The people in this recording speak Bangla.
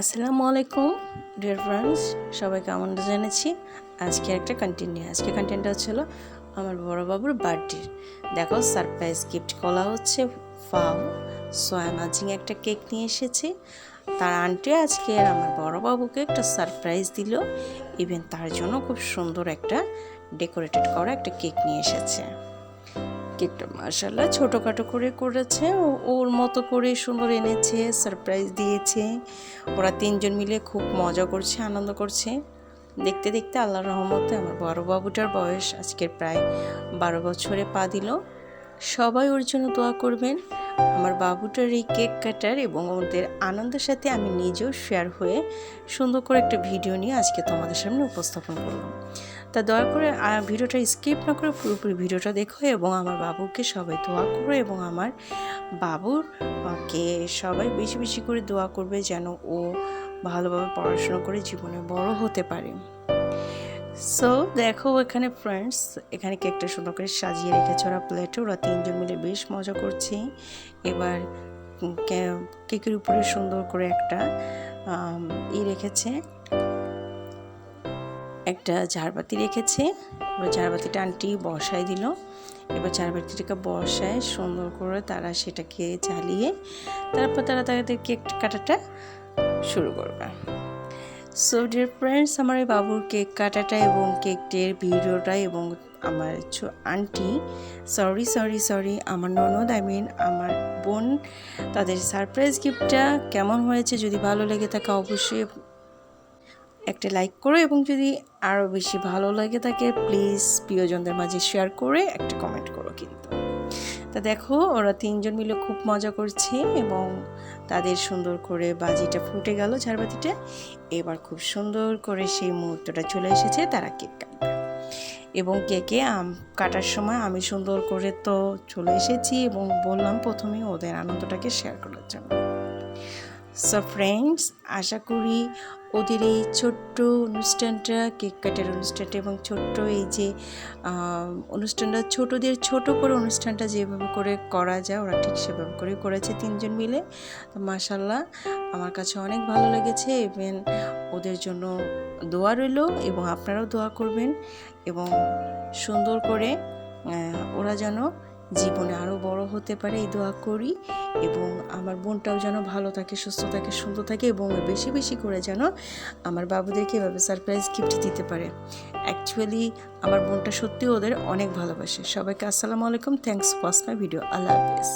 আসসালামু আলাইকুম ডিয়ার ফ্রেন্ডস সবাইকে আমন্ত্রণ জানাচ্ছি। আজকে একটা কন্টেন্ট নিয়ে। আজকে কন্টেন্টটা হচ্ছিল আমার বড় বাবুর বার্থডে দেখো সারপ্রাইজ গিফট করা হচ্ছে ফাও সোয়া মাজিং একটা কেক নিয়ে এসেছে। তার আন্টি আজকে আমার বড় বাবুকে একটা সারপ্রাইজ দিল। ইভেন তার জন্য খুব সুন্দর একটা ডেকোরেটেড করা একটা কেক নিয়ে এসেছে। কেকটা মার্শাল্লাহ ছোটোখাটো করে করেছে। ওর মতো করে সুন্দর এনেছে সারপ্রাইজ দিয়েছে। ওরা তিনজন মিলে খুব মজা করছে, আনন্দ করছে। দেখতে দেখতে আল্লাহর রহমতে আমার বড় বাবুটার বয়স আজকের প্রায় বারো বছরে পা দিল। সবাই ওর জন্য দোয়া করবেন। আমার বাবুটার এই কেক কাটার এবং ওদের আনন্দের সাথে আমি নিজেও শেয়ার হয়ে সুন্দর করে একটা ভিডিও নিয়ে আজকে তোমাদের সামনে উপস্থাপন করলাম তা দয়া করে ভিডিওটা স্কিপ না করে পুরোপুরি ভিডিওটা দেখো এবং আমার বাবুকে সবাই দোয়া করো এবং আমার বাবুর কে সবাই বেশি বেশি করে দোয়া করবে যেন ও ভালোভাবে পড়াশোনা করে জীবনে বড় হতে পারে। সো দেখো এখানে ফ্রেন্ডস এখানে কেকটা সুন্দর করে সাজিয়ে রেখেছে ওরা প্লেটে ওরা তিনজন মিলে বেশ মজা করছে। এবার কেকের উপরে সুন্দর করে একটা ই রেখেছে। একটা ঝাড়বাতি রেখেছে। এবার ঝাড়বাতিটা আন্টি বসায় দিল। এবার ঝাড়বাতিটাকে বসায় সুন্দর করে তারা সেটাকে জ্বালিয়ে, তারপর তারা তাদের কেক কাটাটা শুরু করবে। সো ডিয়ার ফ্রেন্ডস আমার এই বাবুর কেক কাটাটা এবং কেকটের ভিডিওটা এবং আমার আন্টি সরি সরি সরি আমার ননদ আই মিন আমার বোন তাদের সারপ্রাইজ গিফটটা কেমন হয়েছে যদি ভালো লেগে থাকে অবশ্যই একটা লাইক করো এবং যদি আরও বেশি ভালো লাগে থাকে প্লিজ প্রিয়জনদের মাঝে শেয়ার করে একটা কমেন্ট করো কিন্তু তা দেখো, ওরা তিনজন মিলে খুব মজা করছে এবং তাদের সুন্দর করে বাজিটা ফুটে গেল ঝাড়বাতিটা এবার খুব সুন্দর করে সেই মুহূর্তটা চলে এসেছে তারা কেক কাটবে। এবং কেকে আম কাটার সময় আমি সুন্দর করে তো চলে এসেছি এবং বললাম প্রথমে ওদের আনন্দটাকে শেয়ার করার জন্য। সো ফ্রেন্ডস আশা করি ওদের এই ছোট্ট অনুষ্ঠানটা, কেক কাটার অনুষ্ঠানটা এবং ছোট্ট এই যে অনুষ্ঠানটা, ছোটদের ছোট করে অনুষ্ঠানটা যেভাবে করে করা যায়, ওরা ঠিক সেভাবে করে করেছে তিনজন মিলে। তো মাসাল্লাহ আমার কাছে অনেক ভালো লেগেছে। ইভেন ওদের জন্য দোয়া রইল এবং আপনারাও দোয়া করবেন এবং সুন্দর করে ওরা যেন জীবনে আরও বড় হতে পারে, এই দোয়া করি। এবং আমার বোনটাও যেন ভালো থাকে, সুস্থ থাকে, সুন্দর থাকে এবং বেশি বেশি করে যেন আমার বাবুদেরকে এভাবে সারপ্রাইজ গিফট দিতে পারে। অ্যাকচুয়ালি আমার বোনটা সত্যি ওদের অনেক ভালোবাসে। সবাইকে আসসালামু আলাইকুম। থ্যাংকস ওয়াচ মাই ভিডিও আল্লাহ হাফিজ।